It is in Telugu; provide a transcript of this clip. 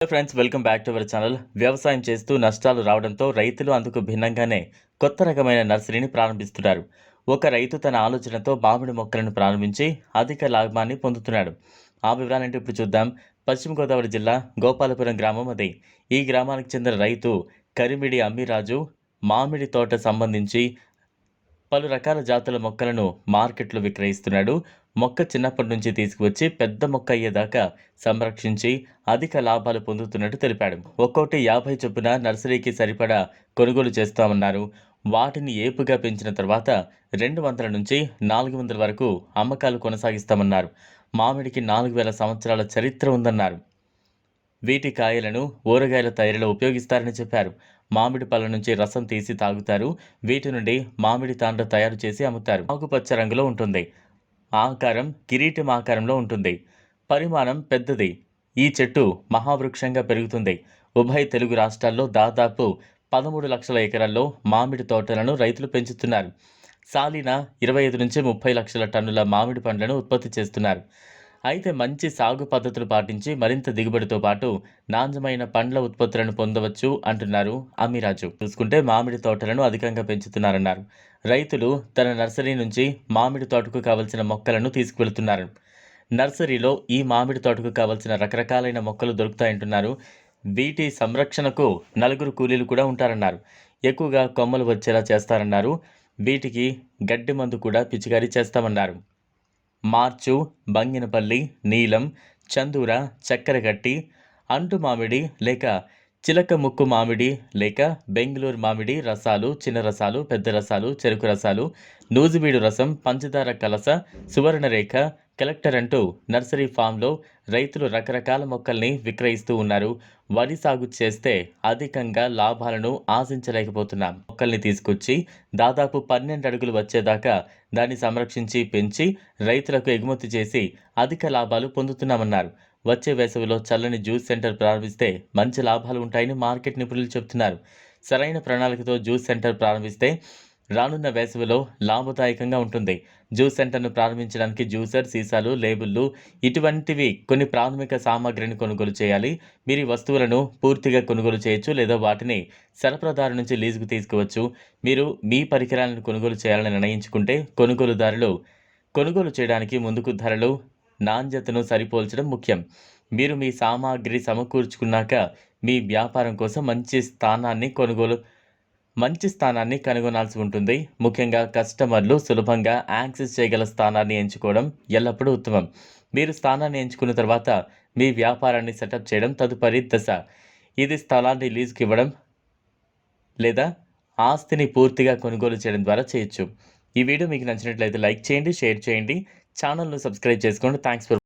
Friends welcome back to our channel వ్యవసాయం చేస్తూ నష్టాలు రావడంతో రైతులు అందుకు భిన్నంగానే కొత్త రకమైన నర్సరీని ప్రారంభిస్తున్నారు. ఒక రైతు తన ఆలోచనతో మామిడి మొక్కలను ప్రారంభించి అధిక లాభాన్ని పొందుతున్నాడు. ఆ వివరాలంటే ఇప్పుడు చూద్దాం. పశ్చిమ గోదావరి జిల్లా గోపాలపురం గ్రామం అది. ఈ గ్రామానికి చెందిన రైతు కరిమిడి అమ్మిరాజు మామిడి తోట సంబంధించి పలు రకాల జాతుల మొక్కలను మార్కెట్లో విక్రయిస్తున్నాడు. మొక్క చిన్నప్పటి నుంచి తీసుకువచ్చి పెద్ద మొక్క అయ్యేదాకా సంరక్షించి అధిక లాభాలు పొందుతున్నట్టు తెలిపాడు. ఒక్కోటి యాభై చొప్పున నర్సరీకి సరిపడా కొనుగోలు చేస్తామన్నారు. వాటిని ఏపుగా పెంచిన తర్వాత రెండు వందల నుంచి నాలుగు వందల వరకు అమ్మకాలు కొనసాగిస్తామన్నారు. మామిడికి నాలుగు వేల సంవత్సరాల చరిత్ర ఉందన్నారు. వీటి కాయలను ఊరగాయల తయారీలో ఉపయోగిస్తారని చెప్పారు. మామిడి పళ్ళ నుంచి రసం తీసి తాగుతారు. వీటి నుండి మామిడి తాండ్ర తయారు చేసి అమ్ముతారు. ఆకుపచ్చ రంగులో ఉంటుంది. ఆకారం కిరీటం ఆకారంలో ఉంటుంది. పరిమాణం పెద్దది. ఈ చెట్టు మహావృక్షంగా పెరుగుతుంది. ఉభయ తెలుగు రాష్ట్రాల్లో దాదాపు పదమూడు లక్షల ఎకరాల్లో మామిడి తోటలను రైతులు పెంచుతున్నారు. సాలిన ఇరవై ఐదు నుంచి ముప్పై లక్షల టన్నుల మామిడి పండ్లను ఉత్పత్తి చేస్తున్నారు. అయితే మంచి సాగు పద్ధతులు పాటించి మరింత దిగుబడితో పాటు నాణ్యమైన పండ్ల ఉత్పత్తులను పొందవచ్చు అంటున్నారు అమిరాజు. చూసుకుంటే మామిడి తోటలను అధికంగా పెంచుతున్నారన్నారు. రైతులు తన నర్సరీ నుంచి మామిడి తోటకు కావలసిన మొక్కలను తీసుకువెళ్తున్నారు. నర్సరీలో ఈ మామిడి తోటకు కావలసిన రకరకాలైన మొక్కలు దొరుకుతాయంటున్నారు. వీటి సంరక్షణకు నలుగురు కూలీలు కూడా ఉంటారన్నారు. ఎక్కువగా కొమ్మలు వచ్చేలా చేస్తారన్నారు. వీటికి గడ్డి మందు కూడా పిచికారీ చేస్తామన్నారు. మార్చు బంగినపల్లి నీలం చందూర చక్కెరగట్టి అంటు మామిడి లేక చిలక ముక్కు మామిడి లేక బెంగళూరు మామిడి రసాలు చిన్న రసాలు పెద్ద రసాలు చెరుకు రసాలు నూజివీడు రసం పంచదార కలస సువర్ణరేఖ కలెక్టర్ అంటూ నర్సరీ ఫామ్లో రైతులు రకరకాల మొక్కల్ని విక్రయిస్తూ ఉన్నారు. వరి సాగు చేస్తే అధికంగా లాభాలను ఆశించలేకపోతున్నాం. మొక్కల్ని తీసుకొచ్చి దాదాపు పన్నెండు అడుగులు వచ్చేదాకా దాన్ని సంరక్షించి పెంచి రైతులకు ఎగుమతి చేసి అధిక లాభాలు పొందుతున్నామన్నారు. వచ్చే వేసవిలో చల్లని జ్యూస్ సెంటర్ ప్రారంభిస్తే మంచి లాభాలు ఉంటాయని మార్కెట్ నిపుణులు చెబుతున్నారు. సరైన ప్రణాళికతో జ్యూస్ సెంటర్ ప్రారంభిస్తే రానున్న వేసవిలో లాభదాయకంగా ఉంటుంది. జ్యూస్ సెంటర్ను ప్రారంభించడానికి జ్యూసర్ సీసాలు లేబుల్లు ఇటువంటివి కొన్ని ప్రాథమిక సామాగ్రిని కొనుగోలు చేయాలి. మీరు వస్తువులను పూర్తిగా కొనుగోలు చేయొచ్చు లేదా వాటిని సరఫరాదారు నుంచి లీజుకు తీసుకోవచ్చు. మీరు మీ పరికరాలను కొనుగోలు చేయాలని నిర్ణయించుకుంటే కొనుగోలుదారులు కొనుగోలు చేయడానికి ముందుకు ధరలు నాణ్యతను సరిపోల్చడం ముఖ్యం. మీరు మీ సామాగ్రి సమకూర్చుకున్నాక మీ వ్యాపారం కోసం మంచి స్థానాన్ని కొనుగోలు మంచి స్థానాన్ని కనుగొనాల్సి ఉంటుంది. ముఖ్యంగా కస్టమర్లు సులభంగా యాక్సెస్ చేయగల స్థానాన్ని ఎంచుకోవడం ఎల్లప్పుడూ ఉత్తమం. మీరు స్థానాన్ని ఎంచుకున్న తర్వాత మీ వ్యాపారాన్ని సెటప్ చేయడం తదుపరి దశ. ఇది స్థలాన్ని లీజుకి ఇవ్వడం లేదా ఆస్తిని పూర్తిగా కొనుగోలు చేయడం ద్వారా చేయొచ్చు. ఈ వీడియో మీకు నచ్చినట్లయితే లైక్ చేయండి షేర్ చేయండి. ఛానల్ను సబ్స్క్రైబ్ చేసుకోండి. Thanks for